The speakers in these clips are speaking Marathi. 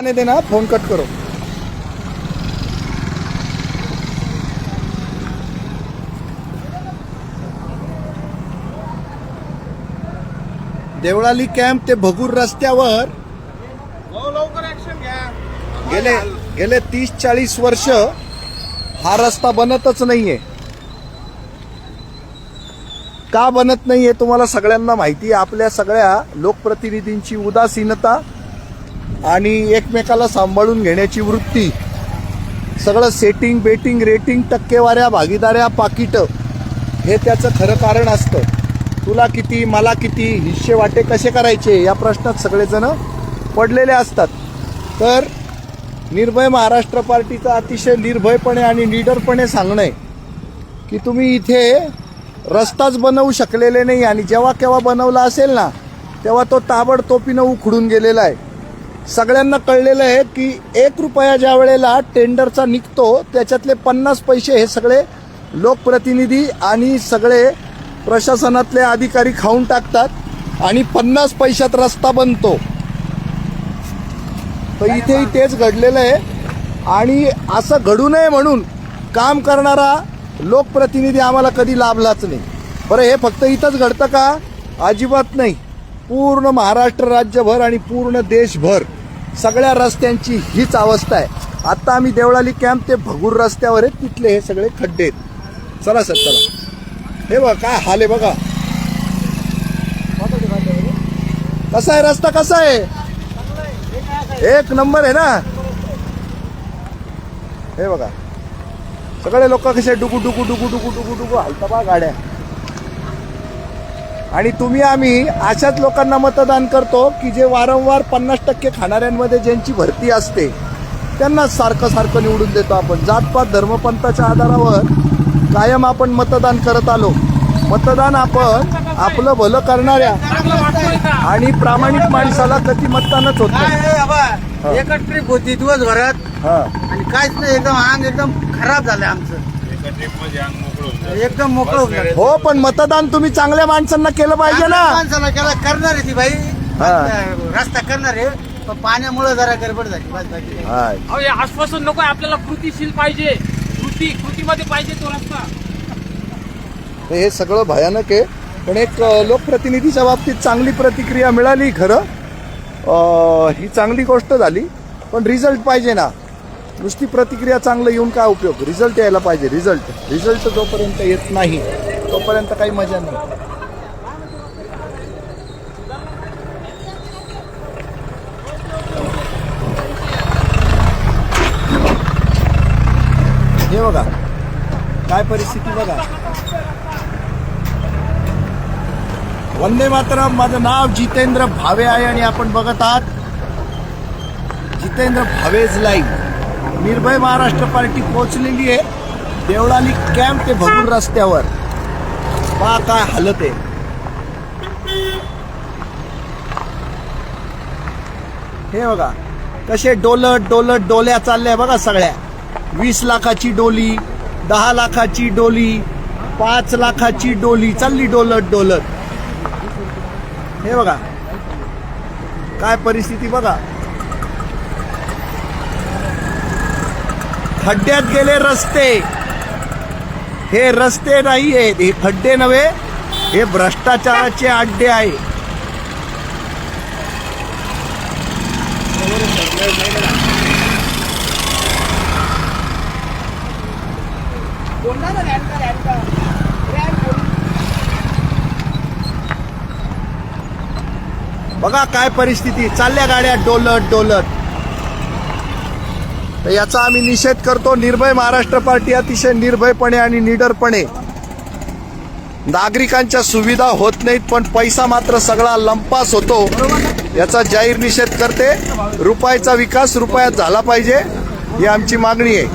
आने देना फोन कट करो. देवळाली कॅम्प ते भगूर रस्त्यावर गेले गेले तीस चाळीस वर्ष हा रस्ता बनतच नाहीये. का बनत नाहीये तुम्हाला सगळ्यांना माहिती आहे. आपल्या सगळ्या लोकप्रतिनिधींची उदासीनता आणि एकमेकाला सांभाळून घेण्याची वृत्ती. सगळं सेटिंग बेटिंग रेटिंग टक्केवाऱ्या भागीदाऱ्या पाकिटं हे त्याचं खरं कारण असतं. तुला किती मला किती हिस्से वाटे कसे करायचे या प्रश्नात सगळेजण पडलेले असतात. तर निर्भय महाराष्ट्र पार्टीचं अतिशय निर्भयपणे आणि निडरपणे सांगणं आहे की तुम्ही इथे रस्ताच बनवू शकलेले नाही आणि जेव्हा केव्हा बनवला असेल ना तेव्हा तो ताबडतोबीनं उखडून गेलेला आहे. सगळ्यांना कळलेलं आहे की एक रुपया ज्या वेळेला टेंडरचा निघतो त्याच्यातले पन्नास पैसे हे सगळे लोकप्रतिनिधी आणि सगळे प्रशासनातले अधिकारी खाऊन टाकतात आणि पन्नास पैशात रस्ता बनतो. तर इथेही तेच घडलेलं आहे. आणि असं घडू नये म्हणून काम करणारा लोकप्रतिनिधी आम्हाला कधी लाभलाच नाही. बरं हे फक्त इथंच घडतं का? अजिबात नाही. पूर्ण महाराष्ट्र राज्यभर आणि पूर्ण देशभर सगळ्या रस्त्यांची हीच अवस्था आहे. आत्ता आम्ही देवळाली कॅम्प ते भगूर रस्त्यावर आहेत तिथले हे सगळे खड्डे आहेत. चला सर चला. हे बघा काय हाल आहे बघा. कसा आहे रस्ता कसा आहे? एक नंबर आहे ना? हे बघा. सगळे लोक कसे डुकू डुकू डुकू डुकू डुकू डुकू हलता बा गाड्या. आणि तुम्ही आम्ही अशाच लोकांना मतदान करतो की जे वारंवार पन्नास टक्के खाणाऱ्यांमध्ये ज्यांची भरती असते त्यांना सारखं सारखं निवडून देतो आपण. जातपात धर्मपंथाच्या आधारावर कायम आपण मतदान करत आलो. मतदान आपण आपलं भलं करणाऱ्या आणि प्रामाणिक माणसाला कधी मतदानच होत नाही. एकच ट्रिप होती दिवसभरात. हा. आणि काहीच नाही एकदम अंग एकदम खराब झालं आमचं. एकदम मोकळं होऊन. हो पण मतदान तुम्ही चांगल्या माणसांना केलं पाहिजे ना. माणसाला केला करणार आहे ती बाई. हा. रस्ता करणार आहे पण पाण्यामुळे जरा गडबड झाली. बस बाकी काही. हा. अहो हे आश्वासन नको आपल्याला कृतीशील पाहिजे. कृती कृतीमध्ये पाहिजे तो रस्ता. तर हे सगळं भयानक आहे. पण एक अ, लोकप्रतिनिधीच्या बाबतीत चांगली प्रतिक्रिया मिळाली खरं. अ, ही चांगली गोष्ट झाली. पण रिझल्ट पाहिजे ना. नुसती प्रतिक्रिया चांगलं येऊन काय उपयोग? रिझल्ट यायला पाहिजे रिझल्ट रिझल्ट जोपर्यंत येत नाही तोपर्यंत काही मजा नाही. हे बघा काय परिस्थिती बघा. वंदे मातरम माझं नाव जितेंद्र भावे आहे आणि आपण बघत आहात जितेंद्र भावेज लाईव्ह. निर्भय महाराष्ट्र पार्टी पोहोचलेली आहे. देवळाली कॅम्प ते भरून रस्त्यावर. पा काय हालत आहे. हे बघा कसे डोलत डोलत डोल्या चालल्या बघा सगळ्या. वीस लाखाची डोली दहा लाखाची डोली पाच लाखाची डोली चालली डोलत डोलत. हे बघा काय परिस्थिती बघा. खड्ड्यात गेले रस्ते. हे रस्ते नाही आहेत हे खड्डे नव्हे हे भ्रष्टाचाराचे अड्डे आहे. बघा काय परिस्थिती चालल्या गाड्या डोलत डोलत. तर याचा आम्ही निषेध करतो. निर्भय महाराष्ट्र पार्टी अतिशय निर्भयपणे आणि निडरपणे नागरिकांच्या सुविधा होत नाहीत पण पैसा मात्र सगळा लंपास होतो. याचा जाहीर निषेध करते. रुपयाचा विकास रुपयात झाला पाहिजे ही आमची मागणी आहे.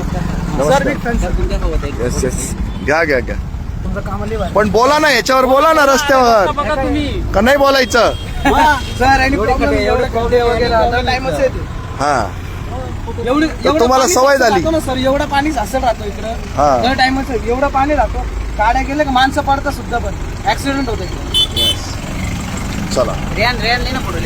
घ्या घ्या घ्या. पण बोला ना याच्यावर बोला ना रस्त्यावर. बघा तुम्ही. का नाही बोलायचं? सर आणि problem एवढे एवढी तुम्हाला सवय झाली. ना सर. एवढं पाणी साचत राहतो इकडं. हा. दर टाइमच एवढं पाणी राहतो. गाड्या गेले का माणसं पडतात सुद्धा पण. ऍक्सिडेंट होते. चला. रेन रेन नाही ना पुढे